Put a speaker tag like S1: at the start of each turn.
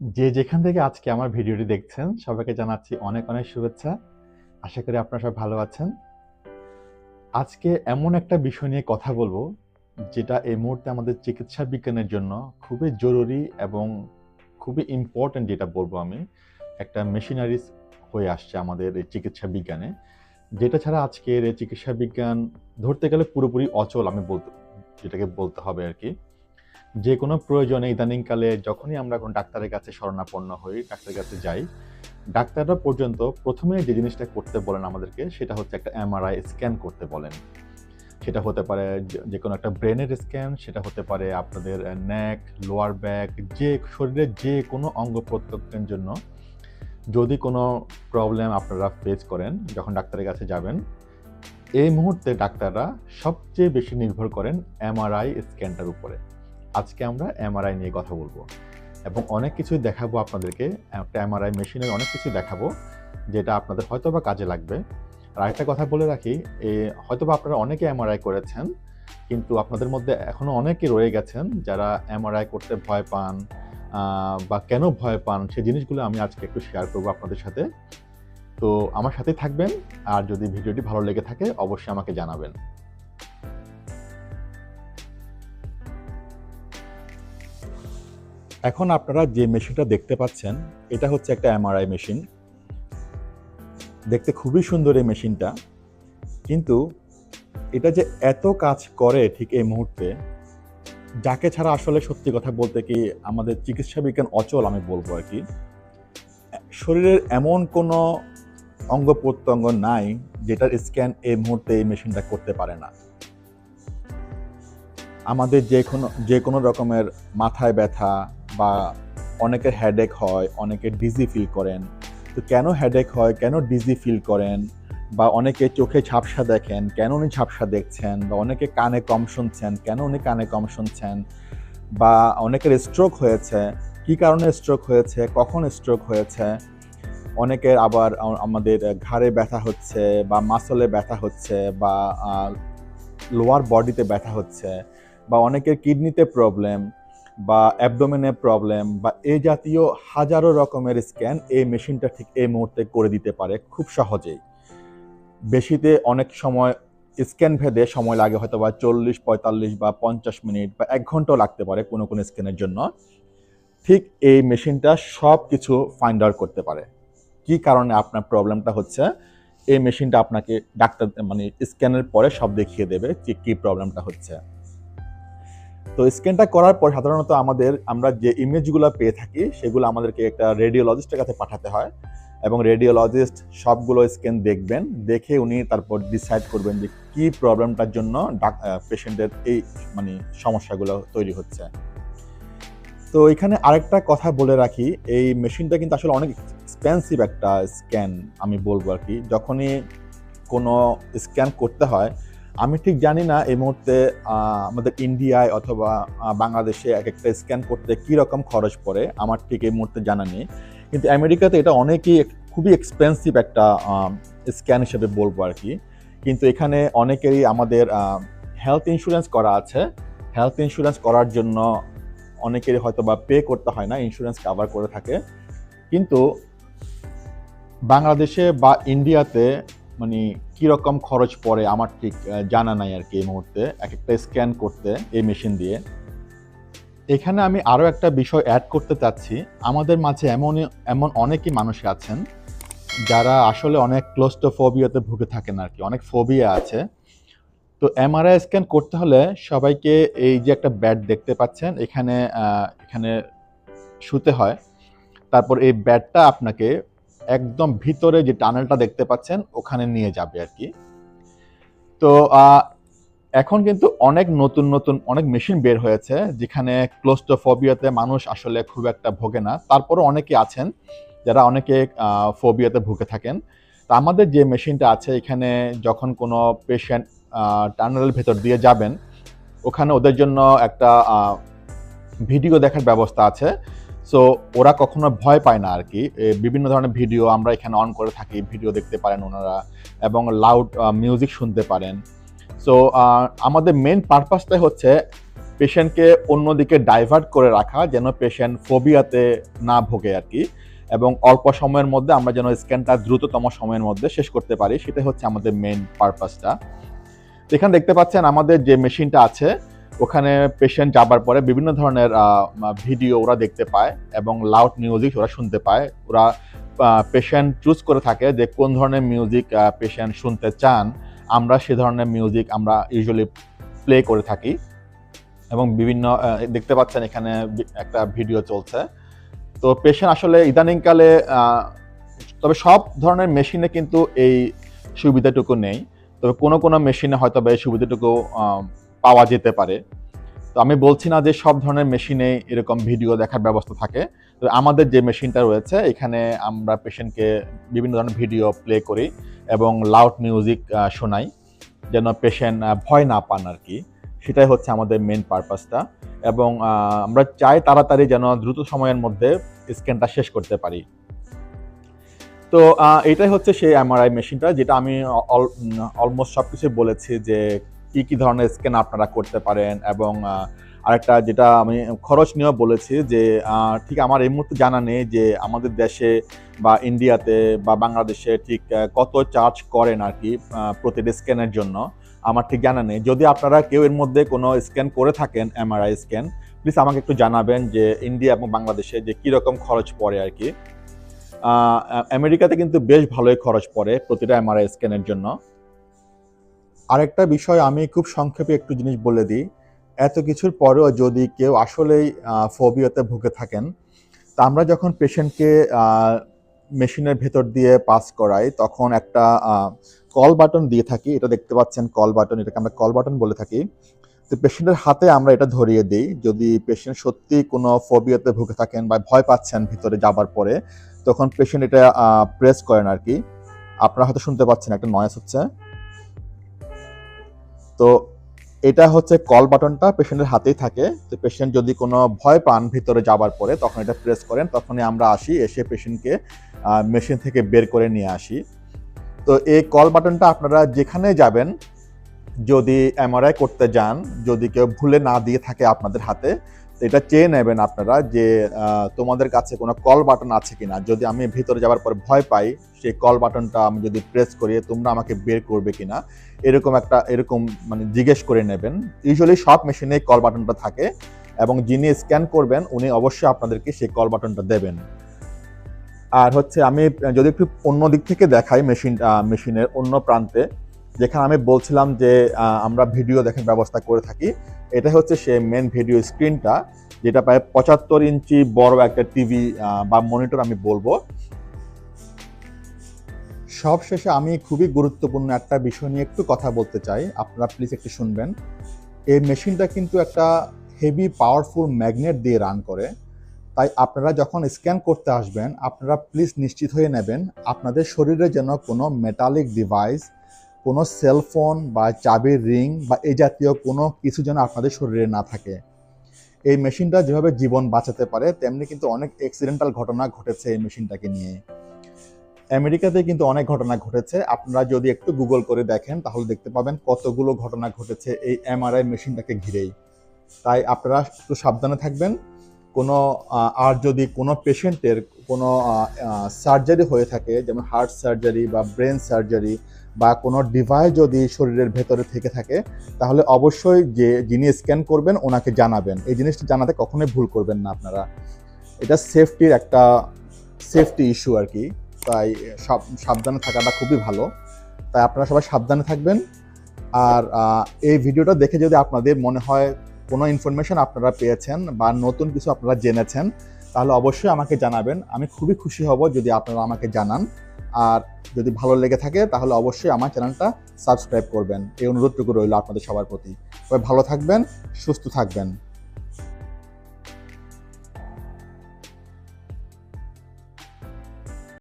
S1: যে যেখান থেকে আজকে আমার ভিডিওটি দেখছেন, সবাইকে জানাচ্ছি অনেক অনেক শুভেচ্ছা। আশা করি আপনারা সবাই ভালো আছেন। আজকে এমন একটা বিষয় নিয়ে কথা বলব, যেটা এই মুহূর্তে আমাদের চিকিৎসা বিজ্ঞানের জন্য খুবই জরুরি এবং খুবই ইম্পর্ট্যান্ট যেটা বলব আমি। একটা মেশিনারিজ হয়ে আসছে আমাদের এই চিকিৎসা বিজ্ঞানে, যেটা ছাড়া আজকের এই চিকিৎসা বিজ্ঞান ধরতে গেলে পুরোপুরি অচল আমি বলতে, যেটাকে বলতে হবে আর কি। যে কোনো প্রয়োজনে ইদানিংকালে যখনই আমরা কোনো ডাক্তারের কাছে শরণাপন্ন হই, ডাক্তারের কাছে যাই, ডাক্তাররা পর্যন্ত প্রথমে যে জিনিসটা করতে বলেন আমাদেরকে, সেটা হচ্ছে একটা এমআরআই স্ক্যান করতে বলেন। সেটা হতে পারে যে- কোনো একটা ব্রেনের স্ক্যান, সেটা হতে পারে আপনাদের ন্যাক লোয়ার ব্যাক যে শরীরের যে কোনো অঙ্গ প্রত্যঙ্গের জন্য যদি কোনো প্রবলেম আপনারা ফেস করেন, যখন ডাক্তারের কাছে যাবেন, এই মুহূর্তে ডাক্তাররা সবচেয়ে বেশি নির্ভর করেন এমআরআই স্ক্যানটার উপরে। আজকে আমরা এমআরআই নিয়ে কথা বলব। এবং অনেক কিছুই দেখাবো আপনাদেরকে। একটা এমআরআই মেশিনের অনেক কিছু দেখাবো, যেটা আপনাদের হয়তো বা কাজে লাগবে। আর আরেকটা কথা বলে রাখি, এ হয়তো বা আপনারা অনেকে এমআরআই করেছেন, কিন্তু আপনাদের মধ্যে এখনও অনেকে রয়ে গেছেন যারা এমআরআই করতে ভয় পান বা কেন ভয় পান সেই জিনিসগুলো আমি আজকে একটু শেয়ার করব আপনাদের সাথে। তো আমার সাথে থাকবেন, আর যদি ভিডিওটি ভালো লেগে থাকে, অবশ্যই আমাকে জানাবেন। এখন আপনারা যে মেশিনটা দেখতে পাচ্ছেন, এটা হচ্ছে একটা এমআরআই মেশিন দেখতে খুবই সুন্দর এই মেশিনটা কিন্তু এটা যে এত কাজ করে ঠিক এই মুহূর্তে, যাকে ছাড়া আসলে সত্যি কথা বলতে কি আমাদের চিকিৎসা বিজ্ঞান অচল আমি বলব আর কি। শরীরের এমন কোনো অঙ্গ প্রত্যঙ্গ নাই যেটার স্ক্যান এই মুহূর্তে এই মেশিনটা করতে পারে না। আমাদের যে কোনো যে কোনো রকমের মাথায় ব্যথা বা অনেকের হেডেক হয়, অনেকে ডিজি ফিল করেন। তো কেন হেডেক হয়? কেন ডিজি ফিল করেন? বা অনেকে চোখে ঝাপসা দেখেন, কেন উনি ঝাপসা দেখছেন? বা অনেকে কানে কম শুনছেন, কেন উনি কানে কম শুনছেন? বা অনেকের স্ট্রোক হয়েছে, কি কারণে স্ট্রোক হয়েছে? কখন স্ট্রোক হয়েছে? অনেকের আবার আমাদের ঘাড়ে ব্যথা হচ্ছে বা মাসলে ব্যথা হচ্ছে বা লোয়ার বডিতে ব্যথা হচ্ছে বা অনেকের কিডনিতে প্রবলেম বা অ্যাবডোমেনে প্রবলেম বা এ জাতীয় হাজারো রকমের স্ক্যান এই মেশিনটা ঠিক এই মুহূর্তে করে দিতে পারে খুব সহজেই। বেশিতে অনেক সময় স্ক্যান ভেদে সময় লাগে হয়তো বা চল্লিশ, পঁয়তাল্লিশ বা পঞ্চাশ মিনিট বা এক ঘন্টাও লাগতে পারে কোনো কোনো স্ক্যানের জন্য। ঠিক এই মেশিনটা সব কিছু ফাইন্ড আউট করতে পারে। কি কারণে আপনার প্রবলেমটা হচ্ছে? এই মেশিনটা আপনাকে ডাক্তার মানে স্ক্যানের পরে সব দেখিয়ে দেবে যে কী প্রবলেমটা হচ্ছে। তো স্ক্যানটা করার পর সাধারণত আমাদের, আমরা যে ইমেজগুলো পেয়ে থাকি, সেগুলো আমাদেরকে একটা রেডিওলজিস্টের কাছে পাঠাতে হয় এবং রেডিওলজিস্ট সবগুলো স্ক্যান দেখবেন, দেখে উনি তারপর ডিসাইড করবেন যে কি প্রবলেমটার জন্য পেশেন্টের এই মানে সমস্যাগুলো তৈরি হচ্ছে। তো এখানে আরেকটা কথা বলে রাখি, এই মেশিনটা কিন্তু আসলে অনেক এক্সপেন্সিভ একটা স্ক্যান আমি বলব আর কি। যখনই কোনো স্ক্যান করতে হয় আমি ঠিক জানি না এই মুহূর্তে আমাদের ইন্ডিয়ায় অথবা বাংলাদেশে এক একটা স্ক্যান করতে কি রকম খরচ পড়ে, আমার ঠিক এই মুহূর্তে জানা নেই। কিন্তু আমেরিকাতে এটা অনেকই খুবই এক্সপেন্সিভ একটা স্ক্যান হিসেবে বলব আর কি। কিন্তু এখানে অনেকেরই আমাদের হেলথ ইন্স্যুরেন্স করা আছে। হেলথ ইন্স্যুরেন্স করার জন্য অনেকেরই হয়তো বা পে করতে হয় না ইন্স্যুরেন্স কাভার করে থাকে। কিন্তু বাংলাদেশে বা ইন্ডিয়াতে মানে কীরকম খরচ পড়ে আমার ঠিক জানা নাই আর কি এই মুহূর্তে। এক একটা স্ক্যান করতে এই মেশিন দিয়ে। এখানে আমি আরও একটা বিষয় অ্যাড করতে চাচ্ছি। আমাদের মাঝে এমন এমন অনেকই মানুষ আছেন যারা আসলে অনেক ক্লোস্টোফোবিয়াতে ভুগে থাকেন আর কি, অনেক ফোবিয়া আছে। তো এমআরআই স্ক্যান করতে হলে সবাইকে এই যে একটা ব্যাড দেখতে পাচ্ছেন, এখানে এখানে শুতে হয়। তারপর এই ব্যাডটা আপনাকে একদম ভিতরে যে টানেলটা দেখতে পাচ্ছেন, ওখানে নিয়ে যাবে আর কি। তো এখন কিন্তু অনেক নতুন নতুন অনেক মেশিন বের হয়েছে, যেখানে ক্লোস্টোফোবিয়াতে মানুষ আসলে খুব একটা ভোগে না। তারপরও অনেকে আছেন যারা অনেকে ফোবিয়াতে ভুগে থাকেন। তো আমাদের যে মেশিনটা আছে, এখানে যখন কোনো পেশেন্ট টানেলের ভেতর দিয়ে যাবেন, ওখানে ওদের জন্য একটা ভিডিও দেখার ব্যবস্থা আছে। সো ওরা কখনো ভয় পায় না আর কি বিভিন্ন ধরনের ভিডিও আমরা এখানে অন করে থাকি, ভিডিও দেখতে পারেন ওনারা এবং লাউড মিউজিক শুনতে পারেন। সো আমাদের মেন পারপাসটাই হচ্ছে পেশেন্টকে অন্যদিকে ডাইভার্ট করে রাখা, যেন পেশেন্ট ফোবিয়াতে না ভোগে আর কি এবং অল্প সময়ের মধ্যে আমরা যেন স্ক্যানটা দ্রুততম সময়ের মধ্যে শেষ করতে পারি, সেটাই হচ্ছে আমাদের মেন পারপাসটা এখানে দেখতে পাচ্ছেন আমাদের যে মেশিনটা আছে ওখানে পেশেন্ট যাবার পরে বিভিন্ন ধরনের ভিডিও ওরা দেখতে পায় এবং লাউড মিউজিক ওরা শুনতে পায়। ওরা পেশেন্ট চুজ করে থাকে যে কোন ধরনের মিউজিক পেশেন্ট শুনতে চান। আমরা সে ধরনের মিউজিক আমরা ইউজুয়ালি প্লে করে থাকি এবং বিভিন্ন দেখতে পাচ্ছেন এখানে একটা ভিডিও চলছে। তো পেশেন্ট আসলে ইদানিংকালে তবে সব ধরনের মেশিনে কিন্তু এই সুবিধাটুকু নেই। তবে কোনো কোনো মেশিনে হয়তো বা এই সুবিধাটুকু পাওয়া যেতে পারে। তো আমি বলছি না যে সব ধরনের মেশিনে এরকম ভিডিও দেখার ব্যবস্থা থাকে। তো আমাদের যে মেশিনটা রয়েছে, এখানে আমরা পেশেন্টকে বিভিন্ন ধরনের ভিডিও প্লে করি এবং লাউড মিউজিক শোনাই, যেন পেশেন্ট ভয় না পান আর কি সেটাই হচ্ছে আমাদের মেন পারপাসটা এবং আমরা চাই তাড়াতাড়ি যেন দ্রুত সময়ের মধ্যে স্ক্যানটা শেষ করতে পারি। তো এটাই হচ্ছে সেই এমআরআই মেশিনটা যেটা আমি অলমোস্ট সব কিছু বলেছি যে কি কি ধরনের স্ক্যান আপনারা করতে পারেন এবং আরেকটা যেটা আমি খরচ নিয়েও বলেছি যে ঠিক আমার এই মুহূর্তে জানা নেই যে আমাদের দেশে বা ইন্ডিয়াতে বা বাংলাদেশে ঠিক কত চার্জ করেন আর কি প্রতিটি স্ক্যানের জন্য। আমার ঠিক জানা নেই। যদি আপনারা কেউ এর মধ্যে কোনো স্ক্যান করে থাকেন এমআরআই স্ক্যান প্লিজ আমাকে একটু জানাবেন যে ইন্ডিয়া এবং বাংলাদেশে যে কীরকম খরচ পড়ে আর কি। আমেরিকাতে কিন্তু বেশ ভালোই খরচ পড়ে প্রতিটা এমআরআই স্ক্যানের জন্য। আরেকটা বিষয় আমি খুব সংক্ষেপে একটু জিনিস বলে দিই। এত কিছুর পরেও যদি কেউ আসলেই ফোবিয়াতে ভুগে থাকেন, তা আমরা যখন পেশেন্টকে মেশিনের ভেতর দিয়ে পাস করাই, তখন একটা কল বাটন দিয়ে থাকি। এটা দেখতে পাচ্ছেন কল বাটন এটাকে আমরা কল বাটন বলে থাকি। তো পেশেন্টের হাতে আমরা এটা ধরিয়ে দিই। যদি পেশেন্ট সত্যি কোনো ফোবিয়াতে ভুগে থাকেন বা ভয় পাচ্ছেন ভিতরে যাবার পরে, তখন পেশেন্ট এটা প্রেস করেন আর কি আপনারা হয়তো শুনতে পাচ্ছেন একটা নয়েস হচ্ছে। তো এটা হচ্ছে কল বাটনটা পেশেন্টের হাতেই থাকে। তো পেশেন্ট যদি কোনো ভয় পান ভিতরে যাবার পরে, তখন এটা প্রেস করেন, তখনই আমরা আসি, এসে পেশেন্টকে মেশিন থেকে বের করে নিয়ে আসি। তো এই কল বাটনটা আপনারা যেখানে যাবেন, যদি এমআরআই করতে যান, যদি কেউ ভুলে না দিয়ে থাকে আপনাদের হাতে এটা চেয়ে নেবেন আপনারা যে তোমাদের কাছে কোনো কল বাটন আছে কিনা। যদি আমি ভিতরে যাওয়ার পর ভয় পাই, সেই কল বাটনটা আমি যদি প্রেস করি, তোমরা আমাকে বের করবে কিনা? এরকম একটা, এরকম মানে জিজ্ঞেস করে নেবেন। ইউজুয়ালি সব মেশিনে কল বাটনটা থাকে এবং যিনি স্ক্যান করবেন, উনি অবশ্যই আপনাদেরকে সেই কল বাটনটা দেবেন। আর হচ্ছে আমি যদি একটু অন্য দিক থেকে দেখাই মেশিন মেশিনের অন্য প্রান্তে যেখানে আমি বলছিলাম যে আমরা ভিডিও দেখার ব্যবস্থা করে থাকি। এটা হচ্ছে সে মেন ভিডিও স্ক্রিনটা যেটা প্রায় পঁচাত্তর ইঞ্চি বড় একটা টিভি বা মনিটর আমি বলব। সব শেষে আমি খুবই গুরুত্বপূর্ণ একটা বিষয় নিয়ে একটু কথা বলতে চাই। আপনারা প্লিজ একটু শুনবেন। এই মেশিনটা কিন্তু একটা হেভি পাওয়ারফুল ম্যাগনেট দিয়ে রান করে। তাই আপনারা যখন স্ক্যান করতে আসবেন, আপনারা প্লিজ নিশ্চিত হয়ে নেবেন, আপনাদের শরীরে যেন কোনো মেটালিক ডিভাইস কোনো সেলফোন বা চাবির রিং বা এই জাতীয় কোনো কিছু যেন আপনাদের শরীরে না থাকে। এই মেশিনটা যেভাবে জীবন বাঁচাতে পারে, তেমনি কিন্তু অনেক অ্যাক্সিডেন্টাল ঘটনা ঘটেছে এই মেশিনটাকে নিয়ে। আমেরিকাতে কিন্তু অনেক ঘটনা ঘটেছে। আপনারা যদি একটু গুগল করে দেখেন, তাহলে দেখতে পাবেন কতগুলো ঘটনা ঘটেছে এই এমআরআই মেশিনটাকে ঘিরেই। তাই আপনারা একটু সাবধানে থাকবেন। কোনো আর যদি কোনো পেশেন্টের কোনো সার্জারি হয়ে থাকে, যেমন হার্ট সার্জারি বা ব্রেন সার্জারি বা কোনো ডিভাইস যদি শরীরের ভেতরে থেকে থাকে, তাহলে অবশ্যই যে যিনি স্ক্যান করবেন ওনাকে জানাবেন। এই জিনিসটা জানাতে কখনোই ভুল করবেন না আপনারা। এটা সেফটির একটা সেফটি ইস্যু আর কি। তাই সাব- সাবধানে থাকাটা খুবই ভালো। তাই আপনারা সবাই সাবধানে থাকবেন। আর এই ভিডিওটা দেখে যদি আপনাদের মনে হয় কোনো ইনফরমেশন আপনারা পেয়েছেন বা নতুন কিছু আপনারা জেনেছেন, তাহলে অবশ্যই আমাকে জানাবেন। আমি খুবই খুশি হব যদি আপনারা আমাকে জানান। আর যদি ভালো লেগে থাকে, তাহলে অবশ্যই আমার চ্যানেলটা সাবস্ক্রাইব করবেন। এই অনুরোধটুকু রইল আপনাদের সবার প্রতি। সবাই ভালো থাকবেন, সুস্থ থাকবেন।